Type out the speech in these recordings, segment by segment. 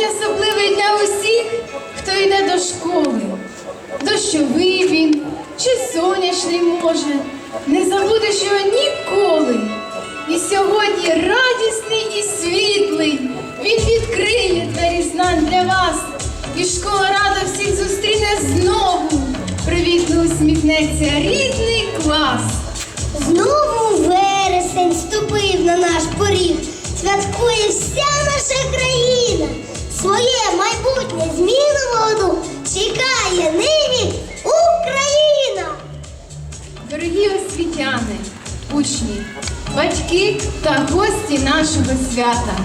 день особливий для усіх, хто йде до школи. Дощовий він чи сонячний може, не забудеш його ніколи. І сьогодні радісний і світлий. Він відкриє двері знань для вас. І школа рада всіх зустріне знову. Привітно усміхнеться рідний клас. Знову вересень ступив на наш поріг. Святкує вся наша країна. Своє майбутнє зміну молоду чекає нині Україна. Дорогі освітяни, учні, батьки та гості нашого свята.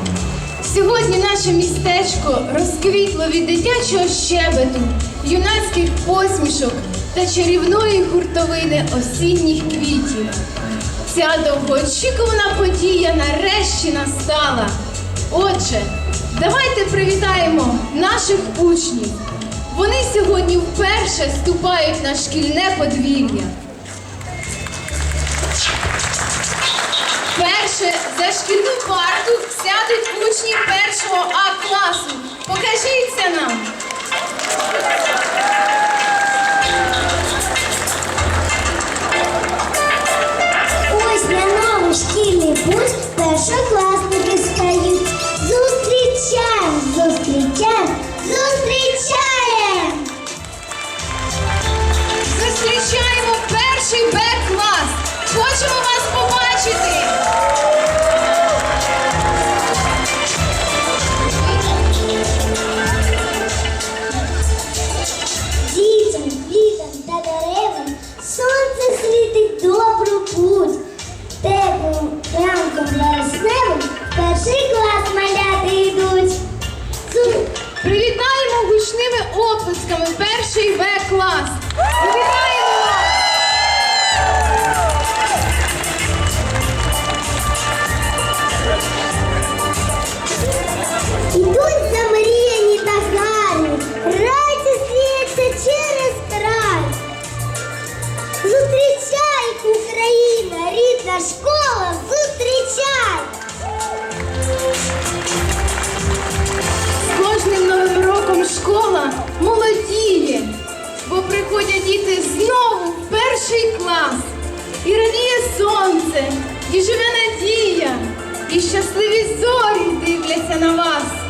Сьогодні наше містечко розквітло від дитячого щебету, юнацьких посмішок та чарівної гуртовини осінніх квітів. Ця довгоочікувана подія нарешті настала. Отже, давайте привітаємо наших учнів. Вони сьогодні вперше ступають на шкільне подвір'я. Перше за шкільну парту сядуть учні першого А класу. Хочемо вас побачити. Дітям, квітам та деревам сонце світить добру путь. Теплим ранком вересневим перший клас маляти йдуть. Привітаємо гучними оплесками перший В клас. І живе надія, і щасливі зорі дивляться на вас.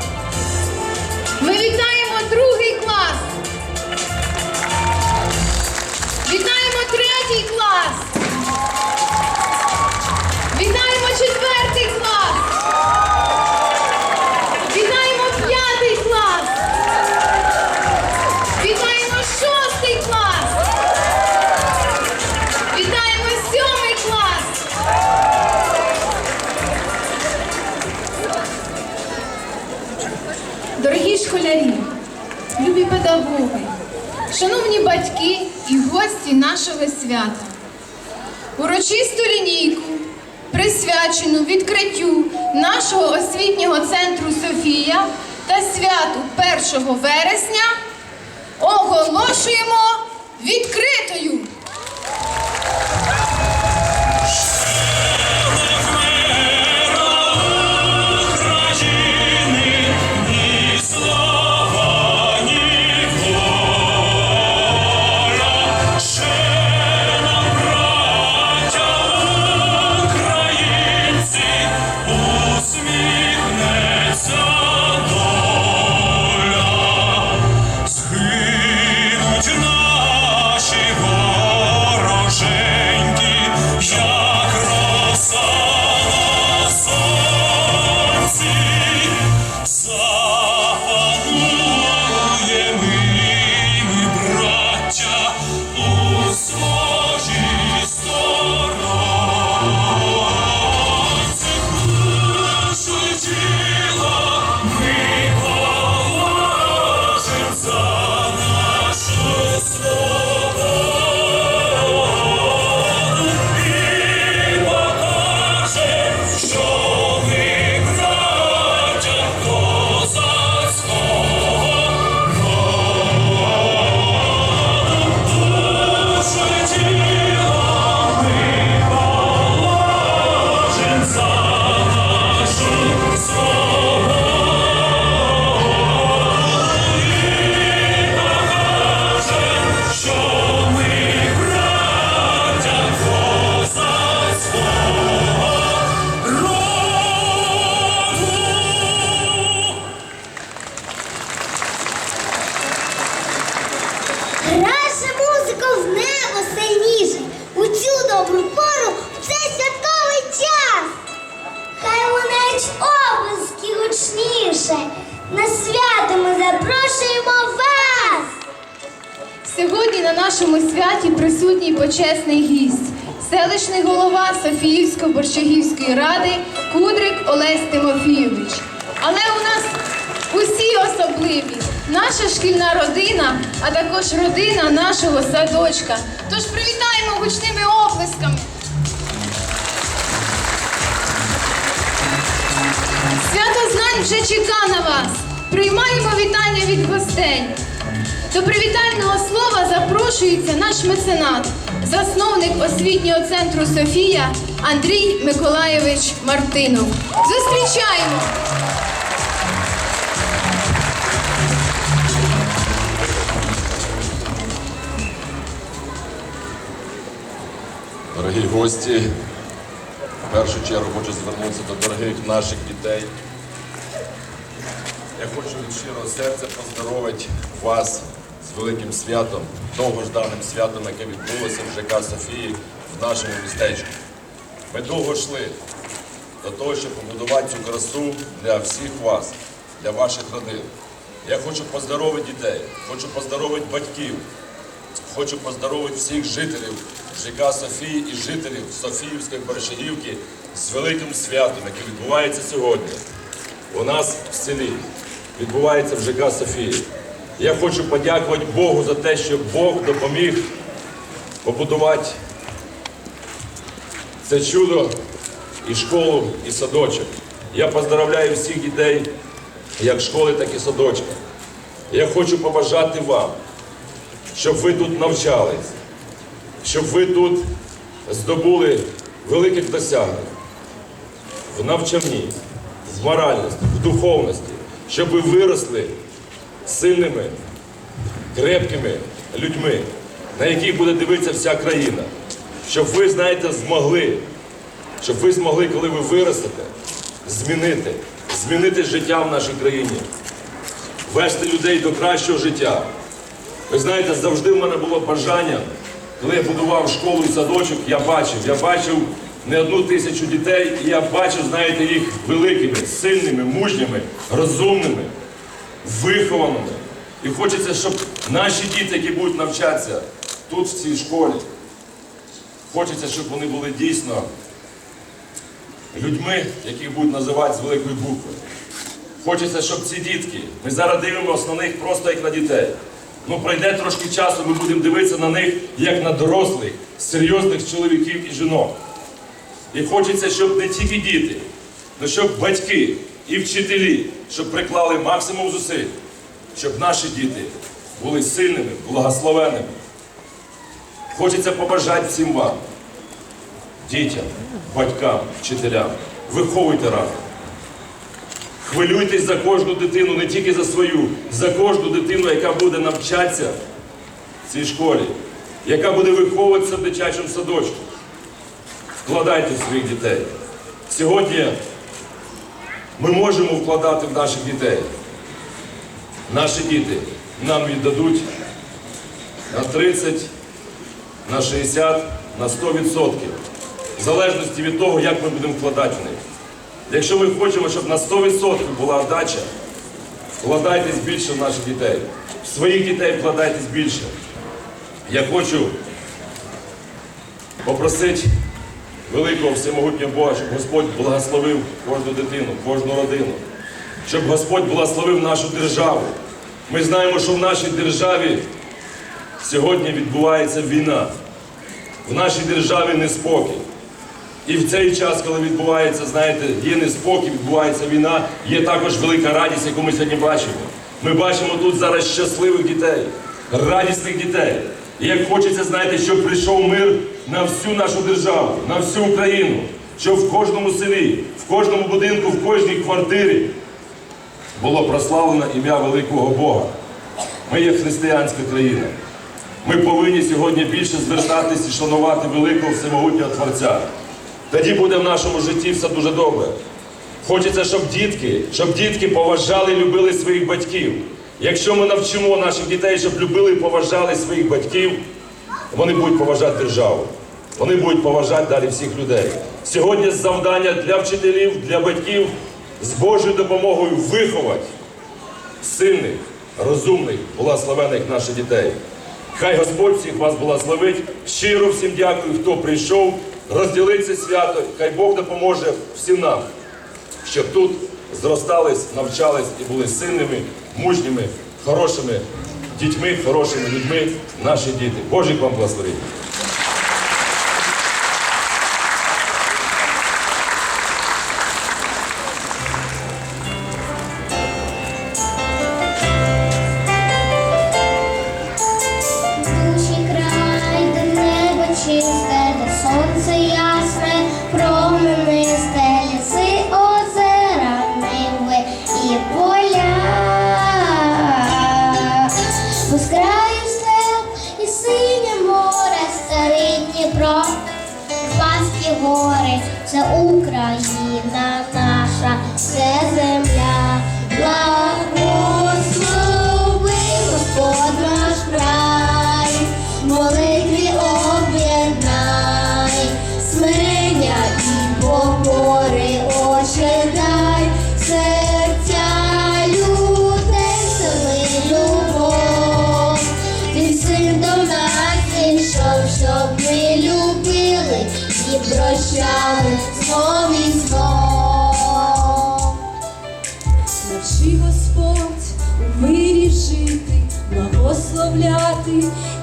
Педагоги, шановні батьки і гості нашого свята. Урочисту лінійку, присвячену відкриттю нашого освітнього центру Софія та святу 1 вересня, оголошуємо відкритою. Нашому святі присутній почесний гість, селищний голова Софіївсько-Борщагівської ради Кудрик Олесь Тимофійович. Але у нас усі особливі, наша шкільна родина, а також родина нашого садочка. Тож привітаємо гучними оплесками. Свято знань вже чека на вас. Приймаємо вітання від гостей. До привітального слова запрошується наш меценат, засновник освітнього центру Софія Андрій Миколаєвич Мартинов. Зустрічаємо! Дорогі гості, в першу чергу хочу звернутися до дорогих наших дітей. Я хочу від щирого серця поздоровити вас великим святом, довгожданим святом, яке відбулося в ЖК Софії в нашому містечку. Ми довго йшли до того, щоб побудувати цю красу для всіх вас, для ваших родин. Я хочу поздоровити дітей, хочу поздоровити батьків, Хочу поздоровити всіх жителів ЖК Софії і жителів Софіївської Берешагівки з великим святом, яке відбувається сьогодні. У нас в селі відбувається в ЖК Софії. Я хочу подякувати Богу за те, що Бог допоміг побудувати це чудо і школу, і садочок. Я поздравляю всіх дітей, як школи, так і садочка. Я хочу побажати вам щоб ви тут навчались, щоб ви тут здобули великих досягнень в навчанні, в моральності, в духовності, щоб ви виросли сильними, крепкими людьми, на яких буде дивитися вся країна. Щоб ви, знаєте, змогли, щоб ви змогли, коли ви виростете, змінити, змінити життя в нашій країні, вести людей до кращого життя. Ви знаєте, завжди в мене було бажання, коли я будував школу і садочок, я бачив, я бачив не одну тисячу дітей, і я бачив, знаєте, їх великими, сильними, мужніми, розумними, вихованими. І хочеться, щоб наші діти, які будуть навчатися тут, в цій школі, хочеться, щоб вони були дійсно людьми, яких будуть називати з великої букви. Хочеться, щоб ці дітки, ми зараз дивимося на них просто як на дітей. Ну, пройде трошки часу, ми будемо дивитися на них як на дорослих, серйозних чоловіків і жінок. І хочеться, щоб не тільки діти, але щоб батьки і вчителі, щоб приклали максимум зусиль, щоб наші діти були сильними, благословенними. Хочеться побажати всім вам, дітям, батькам, вчителям, виховуйте разом. Хвилюйтесь за кожну дитину, не тільки за свою, за кожну дитину, яка буде навчатися в цій школі, яка буде виховуватися в дитячому садочку. Вкладайте в своїх дітей. Сьогодні ми можемо вкладати в наших дітей. Наші діти нам віддадуть на 30, на 60, на 100%. В залежності від того, як ми будемо вкладати в них. Якщо ми хочемо, щоб на 100% була отдача, вкладайтесь більше в наших дітей. В своїх дітей вкладайтесь більше. Я хочу попросити великого всемогутнього Бога, щоб Господь благословив кожну дитину, кожну родину, щоб Господь благословив нашу державу. Ми знаємо, що в нашій державі сьогодні відбувається війна. В нашій державі неспокій. І в цей час, коли відбувається, знаєте, є неспокій, відбувається війна, є також велика радість, яку ми сьогодні бачимо. Ми бачимо тут зараз щасливих дітей, радісних дітей. І як хочеться, знаєте, щоб прийшов мир на всю нашу державу, на всю Україну, щоб в кожному селі, в кожному будинку, в кожній квартирі було прославлено ім'я великого Бога. Ми є християнська країна. Ми повинні сьогодні більше звертатись і шанувати великого всемогутнього Творця. Тоді буде в нашому житті все дуже добре. Хочеться, щоб дітки, щоб дітки поважали і любили своїх батьків. Якщо ми навчимо наших дітей, щоб любили і поважали своїх батьків, вони будуть поважати державу. Вони будуть поважати далі всіх людей. Сьогодні завдання для вчителів, для батьків з Божою допомогою виховати сильних, розумних, благословених наших дітей. Хай Господь всіх вас благословить. Щиро всім дякую, хто прийшов розділити свято. Хай Бог допоможе всім нам, щоб тут зростались, навчались і були сильними, мужніми, хорошими дітьми, хорошими людьми наші діти. Божих вам благословень.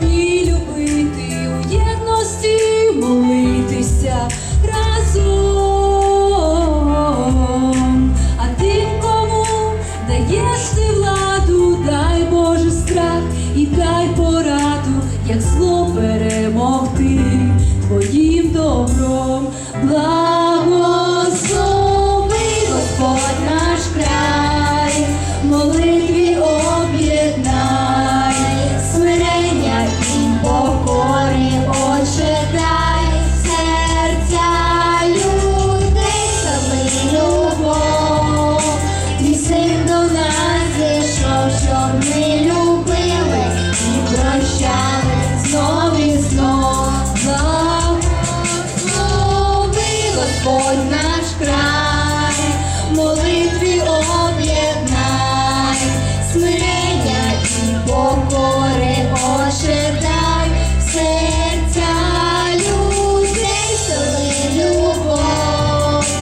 І любити, у молитися разом. А тим, кому даєш ти владу, дай Боже страх і дай пораду, як зло перемогти твоїм добром. me.